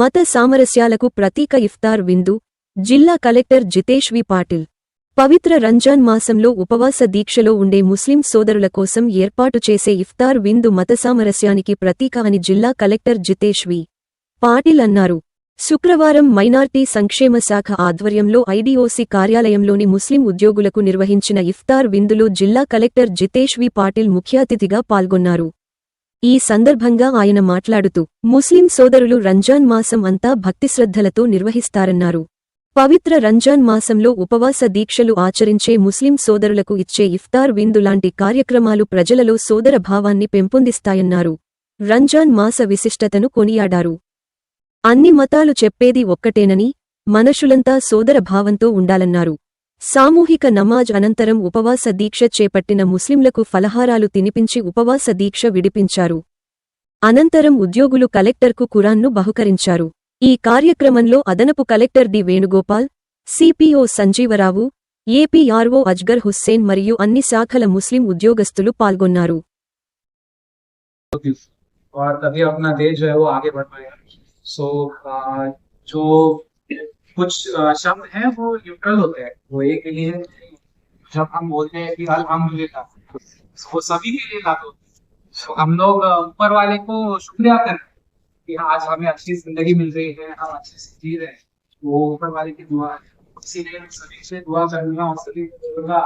మత సామరస్యాలకు ప్రతీక ఇఫ్తార్ విందు జిల్లా కలెక్టర్ జితేష్ వి పాటిల్. పవిత్ర రంజాన్ మాసంలో ఉపవాస దీక్షలో ఉండే ముస్లిం సోదరుల కోసం ఏర్పాటు చేసే ఇఫ్తార్ విందు మత సామరస్యానికి ప్రతీక అని జిల్లా కలెక్టర్ జితేష్ వి పాటిల్ అన్నారు. శుక్రవారం మైనార్టీ సంక్షేమ శాఖ ఆధ్వర్యంలో ఐడీఓసీ కార్యాలయంలోని ముస్లిం ఉద్యోగులకు నిర్వహించిన ఇఫ్తార్ విందులో జిల్లా కలెక్టర్ జితేష్ వి పాటిల్ ముఖ్య అతిథిగా పాల్గొన్నారు. ఈ సందర్భంగా ఆయన మాట్లాడుతూ ముస్లిం సోదరులు రంజాన్ మాసం అంతా భక్తిశ్రద్ధలతో నిర్వహిస్తారన్నారు. పవిత్ర రంజాన్ మాసంలో ఉపవాస దీక్షలు ఆచరించే ముస్లిం సోదరులకు ఇచ్చే ఇఫ్తార్ విందు లాంటి కార్యక్రమాలు ప్రజలలో సోదర భావాన్ని పెంపొందిస్తాయన్నారు. రంజాన్ మాస విశిష్టతను కొనియాడారు. అన్ని మతాలు చెప్పేది ఒక్కటేనని మనుషులంతా సోదర భావంతో ఉండాలన్నారు. సామూహిక నమాజ్ అనంతరం ఉపవాస దీక్ష చేపట్టిన ముస్లింలకు ఫలహారాలు తినిపించి ఉపవాస దీక్ష విడిపించారు అనంతరం ఉద్యోగులు కలెక్టర్కు కురాన్ను బహుకరించారు ఈ కార్యక్రమంలో అదనపు collector D Venugopal CPO Sanjeevarao APRO Asghar Hussain మరియు అన్ని శాఖల ముస్లిం ఉద్యోగస్తులు పాల్గొన్నారు और तभी अपना देश जो है वो आगे बढ़ पाएगा सो जो कुछ शब्द हैं वो न्यूट्रल होते हैं। वो एक लिए जब हम बोलते हैं कि अल्हम्दुलिल्लाह वो सभी के लिए लागू हैं। हम लोग ऊपर वाले को शुक्रिया करें कि हाँ, आज हमें अच्छी ज़िंदगी मिल रही है हम अच्छे से जी रहे हैं। वो ऊपर वाले की दुआ है। इसीलिए सभी से दुआ करूँगा और सभी को बोलूँगा,